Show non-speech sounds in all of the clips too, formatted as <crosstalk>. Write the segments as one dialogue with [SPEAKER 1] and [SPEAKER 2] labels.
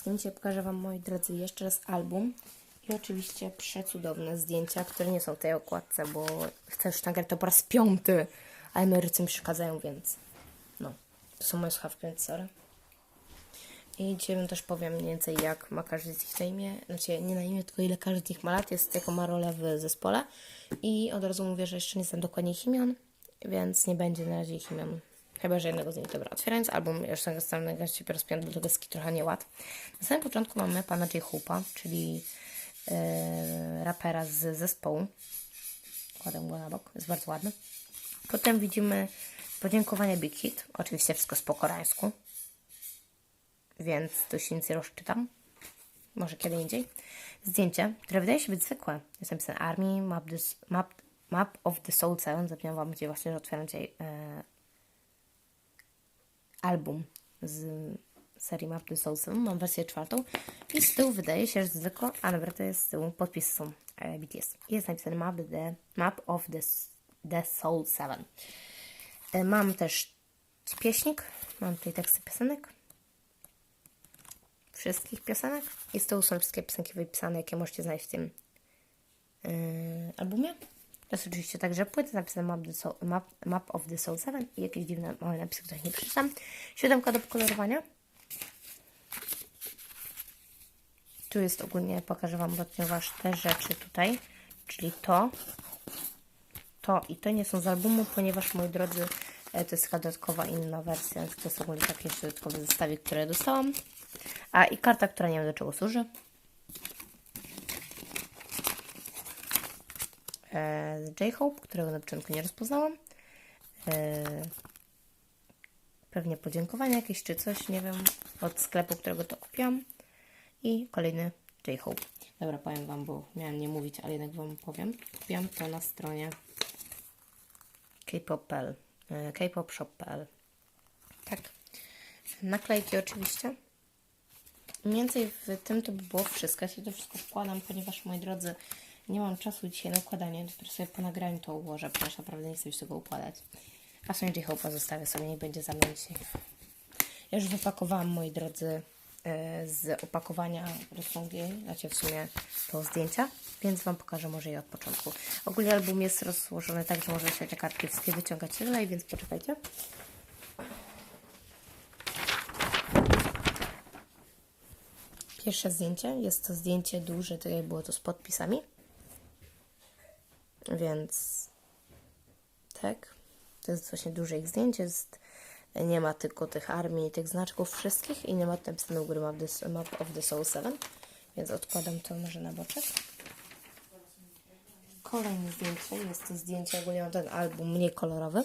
[SPEAKER 1] wszystkim. Pokażę Wam, moi drodzy, jeszcze raz album i oczywiście przecudowne zdjęcia, które nie są w tej okładce, bo chcę już nagrać to po raz piąty, a emerycy mi przeszkadzają, więc no, to są moje słuchawki, więc sorry. I dzisiaj Wam też powiem mniej więcej, jak ma każdy z nich na imię, znaczy nie na imię, tylko ile każdy z nich ma lat, jest jaką ma rolę w zespole. I od razu mówię, że jeszcze nie znam dokładnie ich imion, więc nie będzie na razie ich imion. Chyba, że jednego z nich. Dobra, otwierając album, już tego samego raz piąty, do tego jest trochę nieład. Na samym początku mamy pana J. Hoopa, czyli e, rapera z zespołu. Kładę go na bok, jest bardzo ładny. Potem widzimy podziękowanie Big Hit. Oczywiście wszystko po koreańsku, więc tu się nic nie rozczytam. Może kiedy indziej. Zdjęcie, które wydaje się być zwykłe. Jest napisane Army Map, this, map, map of the Soul 7. Zapomniałam Wam gdzie właśnie, że otwieram dzisiaj e, album z serii Map the Soul 7. Mam wersję czwartą. I z tyłu wydaje się, że zwykło, a dobra, to jest z tyłu, podpisy są e, BTS. Jest napisane Map, the, map of the, the Soul 7. E, mam też pieśnik, mam tutaj teksty piosenek wszystkich piosenek. I z tyłu są wszystkie piosenki wypisane, jakie możecie znaleźć w tym yy, albumie. To jest oczywiście także płyta napisana map, the soul, map, map of the Soul 7 i jakieś dziwne małe napisy, których nie przeczytam. Siódemka do pokolorowania. Tu jest ogólnie, pokażę Wam ponieważ te rzeczy tutaj, czyli to, to i to nie są z albumu, ponieważ moi drodzy, e, to jest taka dodatkowa inna wersja, więc to jest ogólnie taki jeszcze dodatkowy zestawik, który dostałam. A i karta, która nie wiem do czego służy. E, J-Hope, którego na początku nie rozpoznałam. E, pewnie podziękowanie jakieś czy coś, nie wiem, od sklepu, którego to kupiłam. I kolejny J-Hope. Dobra, powiem Wam, bo miałam nie mówić, ale jednak Wam powiem. Kupiłam to na stronie kpop.pl e, kpopshop.pl Tak. Naklejki oczywiście. Mniej więcej w tym to by było wszystko. Ja sobie to wszystko wkładam, ponieważ moi drodzy, nie mam czasu dzisiaj na układanie. Dopiero sobie po nagraniu to ułożę, ponieważ naprawdę nie chcę już tego układać. A sobie J-Hope'a zostawię sobie, nie będzie za mną dzisiaj. Ja już wypakowałam, moi drodzy, e, z opakowania rysunki, znaczy w sumie to zdjęcia, więc Wam pokażę może je od początku. Ogólnie album jest rozłożony tak, że możecie te kartki wszystkie wyciągać dalej, więc poczekajcie. Pierwsze zdjęcie jest to zdjęcie duże, jak było to z podpisami. Więc tak, to jest właśnie duże ich zdjęcie. Jest, nie ma tylko tych armii, tych znaczków wszystkich i nie ma napisane u góry map, this, map of the Soul 7. Więc odkładam to może na boczek. Kolejne zdjęcie jest to zdjęcie, ogólnie mam ten album mniej kolorowy.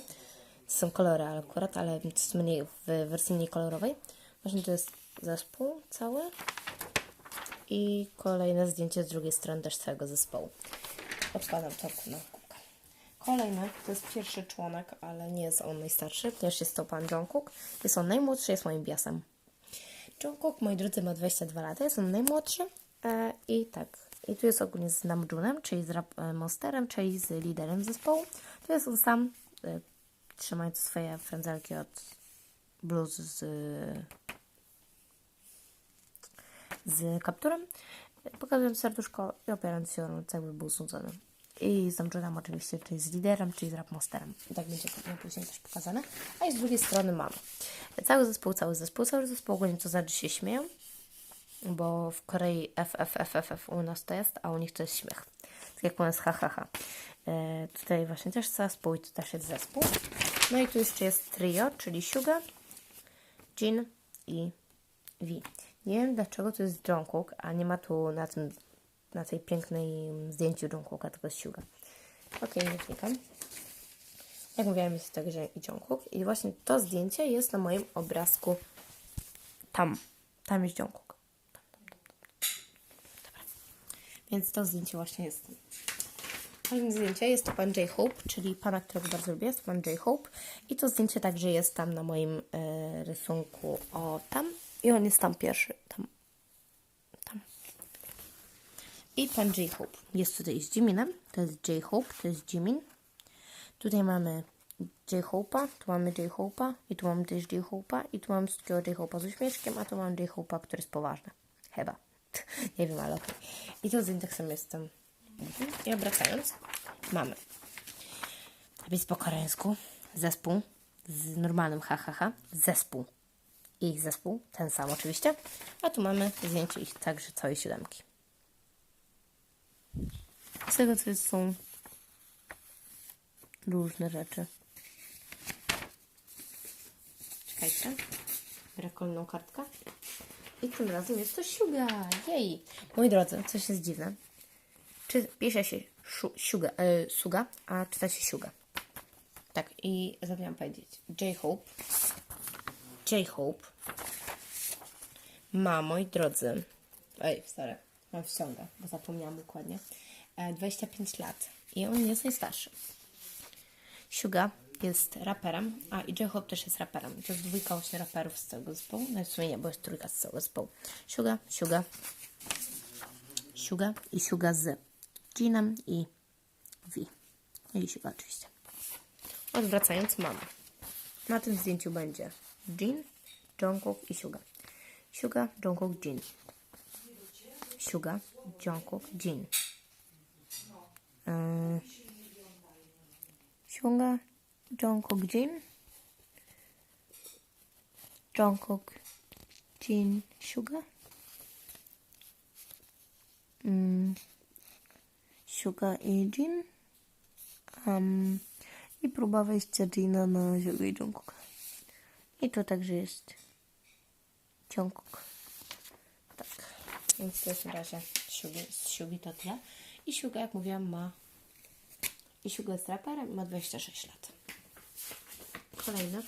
[SPEAKER 1] Są kolory akurat, ale to jest mniej w wersji mniej kolorowej. Właśnie to jest zespół cały i kolejne zdjęcie z drugiej strony też całego zespołu. Odkładam to na kubkę. Kolejny to jest pierwszy członek, ale nie jest on najstarszy, ponieważ jest to pan Jungkook. Jest on najmłodszy, jest moim biasem. Jungkook, moi drodzy, ma 22 lata, jest on najmłodszy e, i tak. I tu jest ogólnie z Namjoonem, czyli z rap, e, Monsterem, czyli z liderem zespołu. Tu jest on sam, e, trzymając swoje frędzelki od blues z z kapturem, pokazując serduszko i opierając się o cały był snudzony. I z Namjoonem oczywiście, czyli z liderem, czyli z rapmonsterem. I tak będzie później też pokazane. A i z drugiej strony mamy cały zespół, cały zespół, cały zespół ogólnie to znaczy się śmieją, bo w Korei FFFFF u nas to jest, a u nich to jest śmiech. Tak jak u nas ha, ha, ha. E, tutaj właśnie też zespół i tu też jest zespół. No i tu jeszcze jest trio, czyli Suga, Jin i V. Nie wiem dlaczego to jest Jungkook, a nie ma tu na tym, na tej pięknej zdjęciu Jungkooka, jest Suga. Ok, nie klikam. Jak mówiłam, jest także i Jungkook. I właśnie to zdjęcie jest na moim obrazku tam. Tam jest Jungkook. Tam, tam, tam, tam. Dobra. Więc to zdjęcie właśnie jest. Kolejne zdjęcie jest to pan J-Hope, czyli pana, którego bardzo lubię, jest pan J-Hope. I to zdjęcie także jest tam na moim e, rysunku. O, tam. I on jest tam pierwszy. Tam. I pan J-Hope. Jest tutaj z Jiminem. To jest J-Hope, to jest Jimin. Tutaj mamy J-Hope'a, tu mamy J-Hope'a i tu mamy też J-Hope'a i tu mamy wszystkiego J-Hope'a z uśmieszkiem, a tu mamy J-Hope'a, który jest poważny. Chyba. <laughs> Nie wiem, ale okej. I to z indeksem jestem. I obracając, mamy napis po koreańsku, zespół z normalnym HHH, zespół. I ich zespół, ten sam oczywiście. A tu mamy zdjęcie ich także całej siódemki. Z tego co jest, są różne rzeczy. Czekajcie. Biorę kolejną kartkę. I tym razem jest to siuga. Jej! Moi drodzy, coś jest dziwne. Czy pisze się siuga, e, suga, a czyta się siuga. Tak, i zapomniałam powiedzieć. J-Hope. J-Hope ma, moi drodzy, ej, stary, mam wciąga, bo zapomniałam dokładnie, 25 lat i on jest najstarszy. Suga jest raperem, a i J-Hope też jest raperem. To jest dwójka właśnie raperów z całego zespołu. No w sumie nie, bo jest trójka z całego zespołu. Suga, Suga, Suga i Suga z Jeanem i V. I Suga oczywiście. Odwracając mamy. Na tym zdjęciu będzie Jin, Jungkook i Suga. Suga, Jungkook, Jin. Suga, Jungkook, Jin. Suga, Jungkook, Jin. Jungkook, Jin, Suga. Mm. Suga i Jin. Um, I próba wejścia Jina na Suga i Jungkooka. I to także jest Jungkook. Tak. Więc jest na razie Sugi, z Sugi to tyle. I Suga, jak mówiłam, ma i Suga jest raperem i ma 26 lat. Kolejne.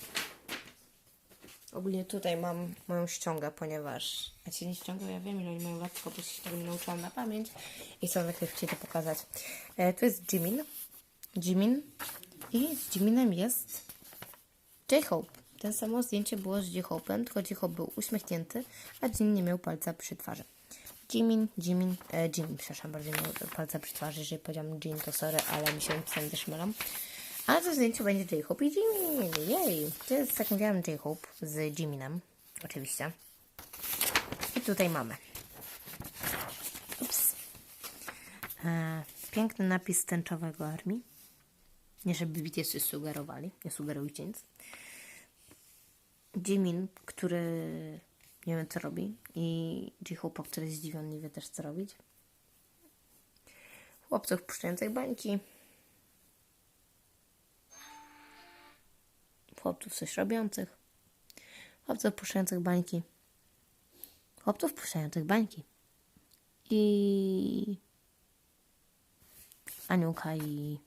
[SPEAKER 1] Ogólnie tutaj mam moją ściągę, ponieważ a ci nie ściągał, ja wiem ile oni mają lat, tylko po prostu się tego nie nauczyłam na pamięć i chcę jak najszybciej to pokazać. E, to jest Jimin. Jimin. I z Jiminem jest J-Hope. Ten samo zdjęcie było z J-Hope'em, tylko J-Hope był uśmiechnięty, a Jin nie miał palca przy twarzy. Jimin, Jimin, e, Jin, przepraszam, bardziej miał palca przy twarzy, jeżeli powiedziałam Jin, to sorry, ale mi się pisami też mylam. A to zdjęciu będzie J-Hope i Jimin, jej. To jest, jak mówiłam, J-Hope z Jiminem, oczywiście. I tutaj mamy. Ups. E, piękny napis tęczowego armii. Nie, żeby BTS sugerowali, nie sugerujcie nic. Jimin, który nie wiem co robi i J-Hope, który jest zdziwiony, nie wie też co robić. Chłopców puszczających bańki. Chłopców coś robiących. Chłopców puszczających bańki. Chłopców puszczających bańki. I Aniuka i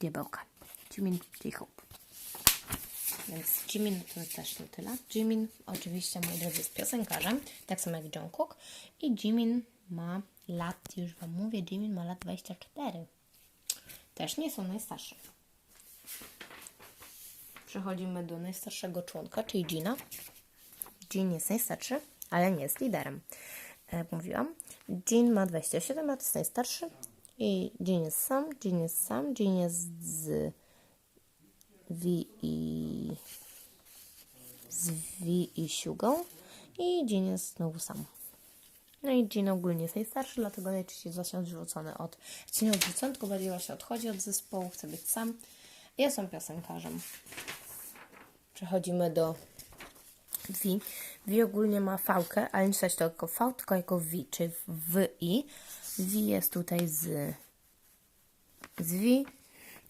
[SPEAKER 1] Diabełka. Jimin, J-Hope. Więc Jimin to też nie tyle. Jimin oczywiście, moi drodzy, jest piosenkarzem, tak samo jak Jungkook. I Jimin ma lat, już Wam mówię, Jimin ma lat 24. Też nie są najstarsze. Przechodzimy do najstarszego członka, czyli Jina. Jin jest najstarszy, ale nie jest liderem. Jak mówiłam, Jin ma 27 lat, jest najstarszy. I Jin jest sam, Jin jest sam, Jin jest z V i z V i Siugą i Jin jest znowu sam. No i Jin ogólnie jest najstarszy, dlatego najczęściej właśnie odrzucony od... Czy nie odrzucony, tylko bardziej właśnie odchodzi od zespołu, chce być sam. Ja jestem piosenkarzem. Przechodzimy do V. V ogólnie ma fałkę, ale nie czytać to jako V, tylko jako V, czyli W i. V jest tutaj z z V,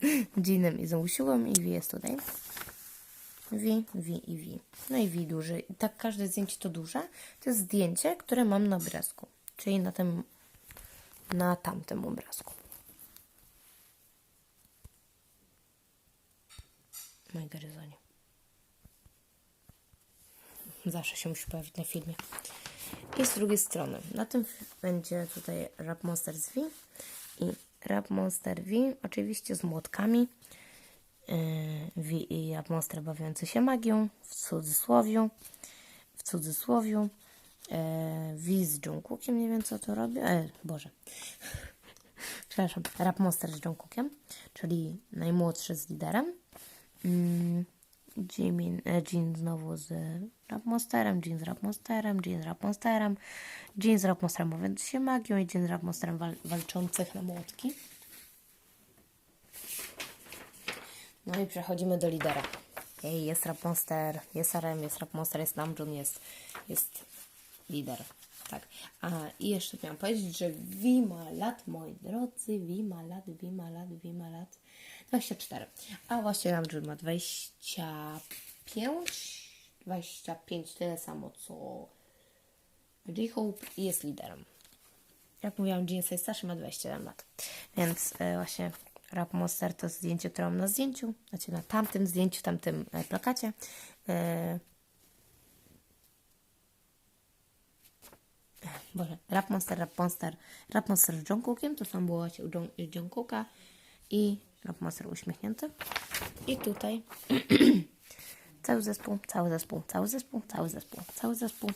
[SPEAKER 1] <laughs> Jeanem i siłą i V jest tutaj. V, V i V. No i V duży. I tak każde zdjęcie to duże. To jest zdjęcie, które mam na obrazku. Czyli na tym, na tamtym obrazku. Mój garyzonie. Zawsze się musi pojawić na filmie. I z drugiej strony, na tym będzie tutaj Rap Monster z V i Rap Monster V, oczywiście z młotkami. V i Rap Monster bawiący się magią, w cudzysłowiu. W cudzysłowiu. Yy, v z Jungkookiem, nie wiem co to robi. E, Boże. <laughs> Przepraszam, Rap Monster z Jungkookiem, czyli najmłodszy z liderem. Yy, Jimin, e, Jin znowu z rap monsterem, jean z rap monsterem, jean z rap monsterem, jean z rap monsterem bawiący się magią i jean z rap monsterem wal, walczących na młotki. No i przechodzimy do lidera. Ej, jest rap monster, jest RM, jest rap monster, jest Namjoon, jest, jest lider. Tak. A i jeszcze miałam powiedzieć, że Wi ma lat, moi drodzy, Wi ma lat, Wi ma lat, Wi ma lat 24. A właśnie Namjoon ma 25, 25, tyle samo co J-Hope i jest liderem. Jak mówiłam, Jean jest starszy, ma 27 lat. Więc e, właśnie Rap Monster to zdjęcie, które mam na zdjęciu, znaczy na tamtym zdjęciu, tamtym e, plakacie. E, Boże, Rap Monster, Rap Monster, Rap Monster z Jungkookiem, to są było właśnie u Jung- Jungkooka i Rap Monster uśmiechnięty. I tutaj <clears throat> cały zespół, cały zespół, cały zespół, cały zespół, cały zespół,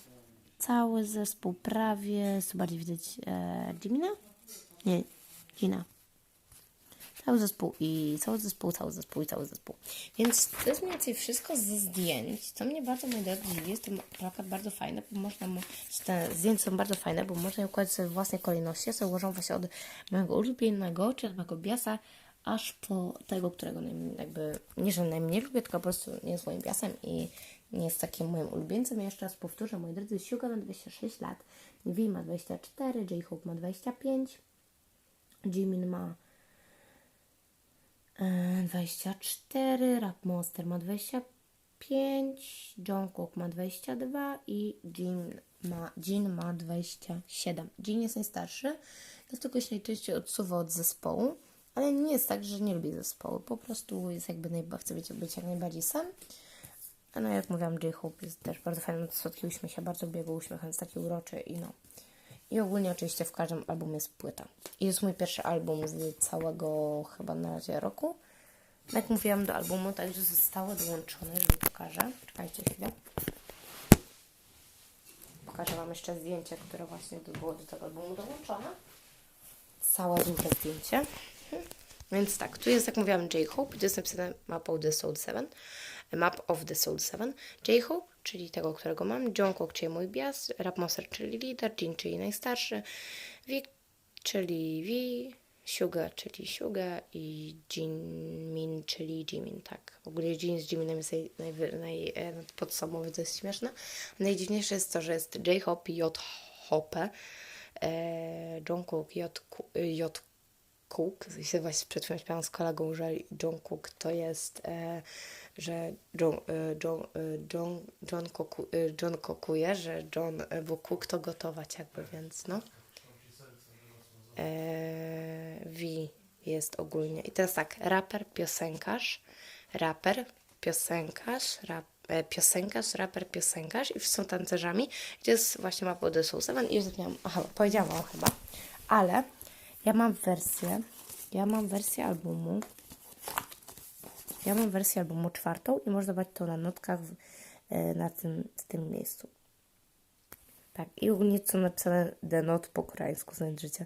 [SPEAKER 1] cały zespół prawie, co bardziej widać e, Jimina? Nie, Gina. Cały zespół i cały zespół, cały zespół i cały zespół. Więc to jest mniej więcej wszystko ze zdjęć. Co mnie bardzo, moi drodzy, jest ten plakat bardzo fajny, bo można mu, te zdjęcia są bardzo fajne, bo można je układać sobie w własnej kolejności. Ja sobie ułożę właśnie od mojego ulubionego, czy od mojego biasa, aż po tego, którego najmniej, jakby, nie, że najmniej lubię, tylko po prostu nie jest moim biasem i nie jest takim moim ulubieńcem. Ja jeszcze raz powtórzę, moi drodzy, Suga ma 26 lat, V ma 24, J-Hope ma 25, Jimin ma e, 24, Rap Monster ma 25, Jungkook ma 22 i Jin ma, Jin ma 27. Jin jest najstarszy, dlatego się najczęściej odsuwa od zespołu, ale nie jest tak, że nie lubi zespołu, po prostu jest jakby najba, chce być, być jak najbardziej sam. A no jak mówiłam, J-Hope jest też bardzo fajny, słodki uśmiech, ja bardzo lubię jego uśmiech, jest taki uroczy i no. I ogólnie oczywiście w każdym albumie jest płyta. I jest mój pierwszy album z całego chyba na razie roku. Jak mówiłam do albumu, także zostało dołączone, że pokażę. Czekajcie chwilę. Pokażę Wam jeszcze zdjęcie, które właśnie było do tego albumu dołączone. Całe duże zdjęcie. Więc tak, tu jest, jak mówiłam, J-Hope, to jest napisane Map of the Soul 7. Map of the Soul 7. J-Hope, czyli tego, którego mam. Jungkook, czyli mój bias. Rap Monster, czyli lider. Jin, czyli najstarszy. V, czyli V. Suga, czyli Suga. I Jinmin, czyli Jimin, tak. W ogóle Jin z Jiminem jest naj, naj, e, podstawowy, to jest śmieszne. Najdziwniejsze jest to, że jest J-Hope i J-Hope. E, Jungkook, J, J Cook, się właśnie przed chwilą śpiałam z kolegą, że John Cook to jest, e, że John, e, John, e, John, John, koku, e, John kokuje, że John, bo Cook to gotować jakby, więc no. E, v jest ogólnie. I teraz tak, raper, piosenkarz, raper, piosenkarz, rap, e, piosenkarz, raper, piosenkarz i są tancerzami, gdzie jest właśnie mapa The Soul 7 i już zapomniałam, aha, powiedziałam chyba, ale ja mam wersję, ja mam wersję albumu, ja mam wersję albumu czwartą i można zobaczyć to na notkach w, e, na tym, w tym miejscu. Tak, i ogólnie są napisane The Note po koreańsku, znać życia.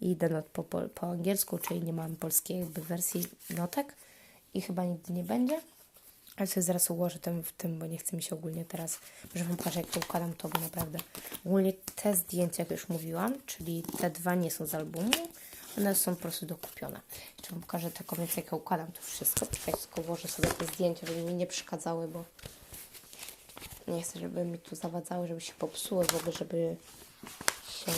[SPEAKER 1] I The Note po, po, po angielsku, czyli nie mam polskiej jakby wersji notek i chyba nigdy nie będzie. Ale sobie zaraz ułożę tym w tym, bo nie chce mi się ogólnie teraz, że Wam pokażę, jak to układam, to bo naprawdę. Ogólnie te zdjęcia, jak już mówiłam, czyli te dwa nie są z albumu, one są po prostu dokupione. Jeszcze Wam pokażę taką więc jak ja układam to wszystko. Czekajcie, tylko ułożę sobie te zdjęcia, żeby mi nie przeszkadzały, bo nie chcę, żeby mi tu zawadzały, żeby się popsuły, w ogóle, żeby się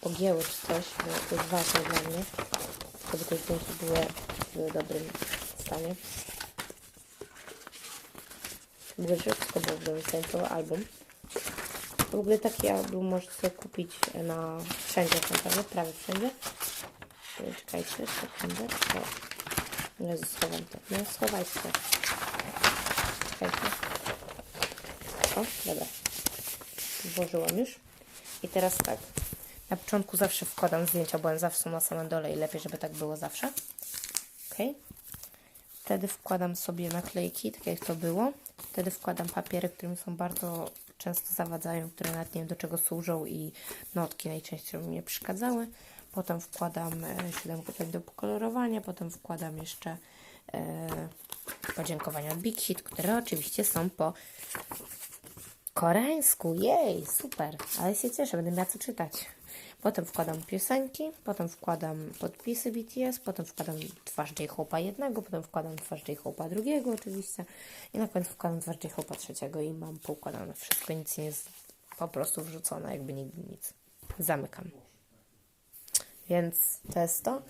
[SPEAKER 1] pogięły czy coś, bo to jest ważne dla mnie, żeby te zdjęcia były w dobrym stanie. W ogóle wszystko było w stanie, cały album. W ogóle taki album możecie sobie kupić na wszędzie, tak naprawdę, prawie wszędzie. E, Czekajcie, sekundę. O, Jezu, schowam to. No, schowajcie to. Czekajcie. O, dobra. Włożyłam już. I teraz tak. Na początku zawsze wkładam zdjęcia, bo one zawsze na samym dole i lepiej, żeby tak było zawsze. Ok. Wtedy wkładam sobie naklejki, tak jak to było. Wtedy wkładam papiery, którymi są bardzo często zawadzają, które nawet nie wiem do czego służą i notki najczęściej mi nie przeszkadzały. Potem wkładam e, siódemkę tak do pokolorowania, potem wkładam jeszcze e, podziękowania od Big Hit, które oczywiście są po koreańsku, jej, super, ale się cieszę, będę miała co czytać. Potem wkładam piosenki, potem wkładam podpisy BTS, potem wkładam twarz J-Hope'a jednego, potem wkładam twarz J-Hope'a drugiego oczywiście i na końcu wkładam twarz J-Hope'a trzeciego i mam poukładane wszystko, nic nie jest po prostu wrzucone, jakby nigdy nic. Zamykam. Więc to jest to.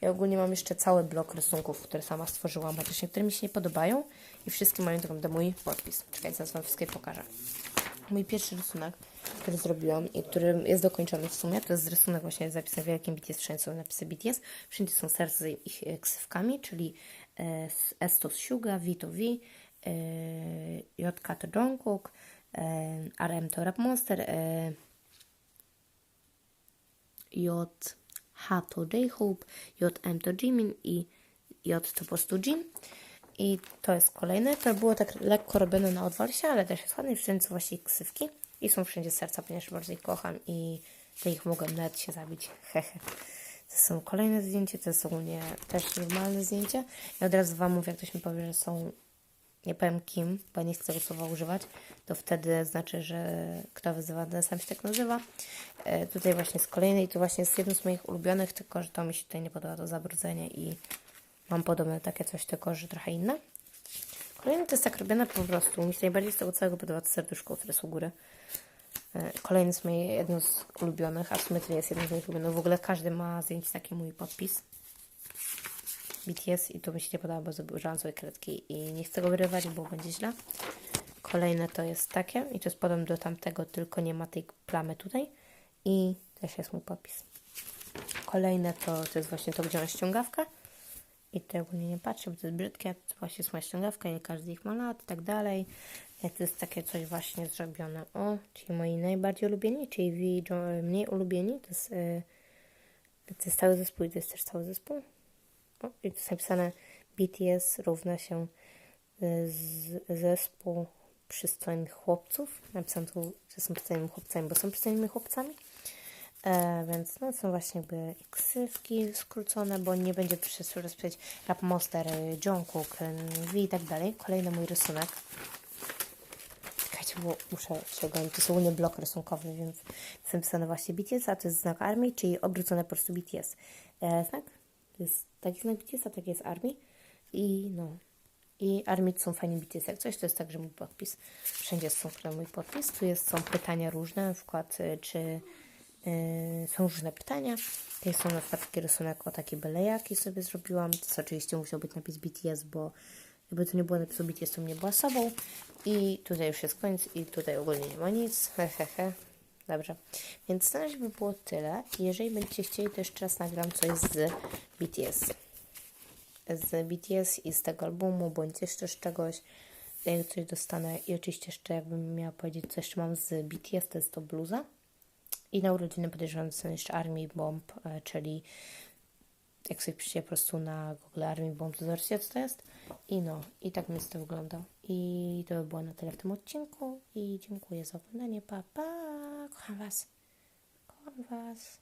[SPEAKER 1] Ja ogólnie mam jeszcze cały blok rysunków, które sama stworzyłam, chociaż niektóre mi się nie podobają i wszystkie mają naprawdę mój podpis. Czekajcie, zaraz Wam wszystkie pokażę. Mój pierwszy rysunek, który zrobiłam i który jest dokończony w sumie, to jest rysunek właśnie z napisem wielkim BTS, wszędzie są napisy BTS, wszędzie są serce z ich e, ksywkami, czyli e, S to Suga, V to V, e, JK to Jungkook, RM to Rap Monster, JH to J-Hope, JM to Jimin i J to po prostu Jin. I to jest kolejne. To było tak lekko robione na odwalsie, ale też jest ładne. I wszędzie są właśnie ksywki. I są wszędzie serca, ponieważ bardzo ich kocham i to ich mogłem nawet się zabić. <laughs> Hehe. To są kolejne zdjęcia, to jest ogólnie też normalne zdjęcia. I od razu Wam mówię, jak ktoś mi powie, że są nie powiem kim, bo nie chcę tego słowa używać, to wtedy znaczy, że kto wyzywa, sam się tak nazywa. E, tutaj właśnie z kolejnej, to właśnie jest jedno z moich ulubionych, tylko że to mi się tutaj nie podoba, to zabrudzenie i mam podobne takie coś, tylko że trochę inne. Kolejny to jest tak robione po prostu. Mi się najbardziej z tego całego podoba to serduszko, które jest u góry. E, Kolejny jest moje jedno z ulubionych, a w sumie to jest jedno z moich ulubionych. W ogóle każdy ma zdjęcie taki mój podpis. BTS i to mi się nie podoba, bo użyłam sobie kredki i nie chcę go wyrywać, bo będzie źle. Kolejne to jest takie i to jest podobne do tamtego, tylko nie ma tej plamy tutaj i też jest mój podpis. Kolejne to, to jest właśnie to, gdzie mam ściągawkę i tutaj ogólnie nie patrzę, bo to jest brzydkie, to właśnie jest moja ściągawka, nie każdy ich ma lat i tak dalej. E, To jest takie coś właśnie zrobione. O, czyli moi najbardziej ulubieni, czyli wi jo- mniej ulubieni, to jest, e, to jest cały zespół i to jest też cały zespół. O, i to jest napisane BTS równa się z, zespół przystojnych chłopców. Napisane tu, że są przystojnymi chłopcami, bo są przystojnymi chłopcami. E, więc no są właśnie jakby ksywki skrócone, bo nie będzie przez rozpisać Rap Monster, y, Jungkook, y, V i tak dalej. Kolejny mój rysunek. Czekajcie, bo muszę się ogarnąć. To jest ogólnie blok rysunkowy, więc jest napisane właśnie BTS, a to jest znak armii, czyli obrócone po prostu BTS. E, znak? To jest taki znak BTS, a taki jest armii. I no. I armii to są fajni BTS. Jak coś, to jest także mój podpis. Wszędzie są mój podpis. Tu jest, są pytania różne, na przykład y, czy są różne pytania. Tutaj są na przykład taki rysunek o takie byle jaki sobie zrobiłam. To oczywiście musiał być napis BTS, bo jakby to nie było napisu BTS, to mnie była sobą. I tutaj już jest koniec i tutaj ogólnie nie ma nic. Hehehe. He, he. Dobrze, więc na razie by było tyle. Jeżeli będziecie chcieli, to jeszcze raz nagram coś z BTS. Z BTS i z tego albumu, bądź jeszcze z czegoś. Jak coś dostanę. I oczywiście jeszcze jakbym miała powiedzieć, co jeszcze mam z BTS, to jest to bluza. I na urodziny podejrzewam, dostanę jeszcze Army Bomb, e, czyli jak sobie piszecie po prostu na Google Army Bomb, to zobaczycie, co to jest. I no, i tak mi to wygląda. I to by było na tyle w tym odcinku. I dziękuję za oglądanie. Pa, pa! Kocham Was. Kocham Was.